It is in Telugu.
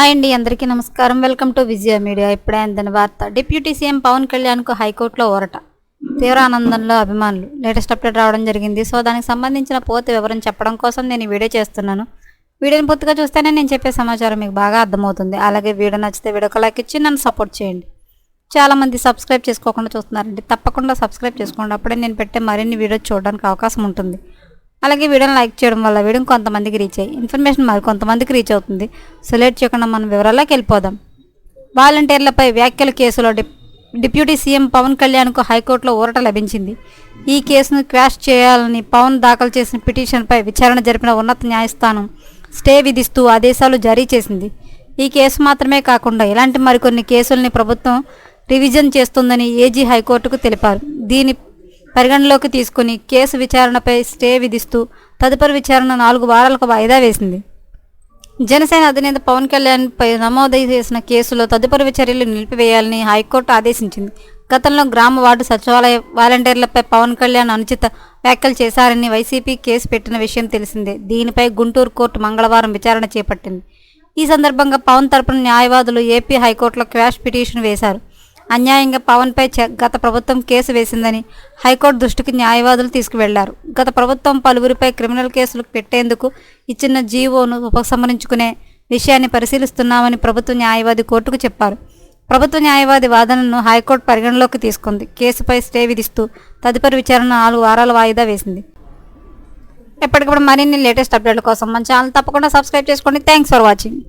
హాయ్ అండి అందరికీ నమస్కారం. Welcome to Vijaya media. ఇప్పుడే అందిన వార్త. డిప్యూటీ సీఎం పవన్ కళ్యాణ్కు హైకోర్టులో ఊరట. తీవ్ర ఆనందంలో అభిమానులు. లేటెస్ట్ అప్డేట్ రావడం జరిగింది. సో దానికి సంబంధించిన పూర్తి వివరం చెప్పడం కోసం నేను వీడియో చేస్తున్నాను. వీడియోని పూర్తిగా చూస్తేనే నేను చెప్పే సమాచారం మీకు బాగా అర్థమవుతుంది. అలాగే వీడియో నచ్చితే వీడియో లైక్ ఇచ్చి నన్ను సపోర్ట్ చేయండి. చాలామంది సబ్స్క్రైబ్ చేసుకోకుండా చూస్తున్నారండి. తప్పకుండా సబ్స్క్రైబ్ చేసుకోండి. అప్పుడే నేను పెట్టే మరిన్ని వీడియోస్ చూడడానికి అవకాశం ఉంటుంది. అలాగే వీడియోని లైక్ చేయడం వల్ల వీడియో కొంతమందికి రీచ్ అయ్యి ఇన్ఫర్మేషన్ మరి కొంతమందికి రీచ్ అవుతుంది. సెలెక్ట్ చేయకుండా మనం వివరాల్లోకి వెళ్ళిపోదాం. వాలంటీర్లపై వ్యాఖ్యల కేసులో డిప్ డిప్యూటీ సీఎం పవన్ కళ్యాణ్కు హైకోర్టులో ఊరట లభించింది. ఈ కేసును క్రాష్ చేయాలని పవన్ దాఖలు చేసిన పిటిషన్పై విచారణ జరిపిన ఉన్నత న్యాయస్థానం స్టే విధిస్తూ ఆదేశాలు జారీ చేసింది. ఈ కేసు మాత్రమే కాకుండా ఇలాంటి మరికొన్ని కేసుల్ని ప్రభుత్వం రివిజన్ చేస్తుందని ఏజీ హైకోర్టుకు తెలిపారు. దీని పరిగణలోకి తీసుకుని కేసు విచారణపై స్టే విధిస్తూ తదుపరి విచారణ నాలుగు వారాలకు వాయిదా వేసింది. జనసేన అధినేత పవన్ కళ్యాణ్పై నమోదు చేసిన కేసులో తదుపరి చర్యలు నిలిపివేయాలని హైకోర్టు ఆదేశించింది. గతంలో గ్రామ వార్డు సచివాలయ వాలంటీర్లపై పవన్ కళ్యాణ్ అనుచిత వ్యాఖ్యలు చేశారని వైసీపీ కేసు పెట్టిన విషయం తెలిసిందే. దీనిపై గుంటూరు కోర్టు మంగళవారం విచారణ చేపట్టింది. ఈ సందర్భంగా పవన్ తరపున న్యాయవాదులు ఏపీ హైకోర్టులో క్వాష్ పిటిషన్ వేశారు. అన్యాయంగా పవన్పై గత ప్రభుత్వం కేసు వేసిందని హైకోర్టు దృష్టికి న్యాయవాదులు తీసుకువెళ్ళారు. గత ప్రభుత్వం పలువురిపై క్రిమినల్ కేసులు పెట్టేందుకు ఇచ్చిన జీవోను ఉపసంహరించుకునే విషయాన్ని పరిశీలిస్తున్నామని ప్రభుత్వ న్యాయవాది కోర్టుకు చెప్పారు. ప్రభుత్వ న్యాయవాది వాదనను హైకోర్టు పరిగణలోకి తీసుకుంది. కేసుపై స్టే విధిస్తూ తదుపరి విచారణ నాలుగు వారాల వాయిదా వేసింది. ఎప్పటికప్పుడు మరిన్ని లేటెస్ట్ అప్డేట్ల కోసం మన ఛానల్ తప్పకుండా సబ్స్క్రైబ్ చేసుకోండి. Thanks for watching.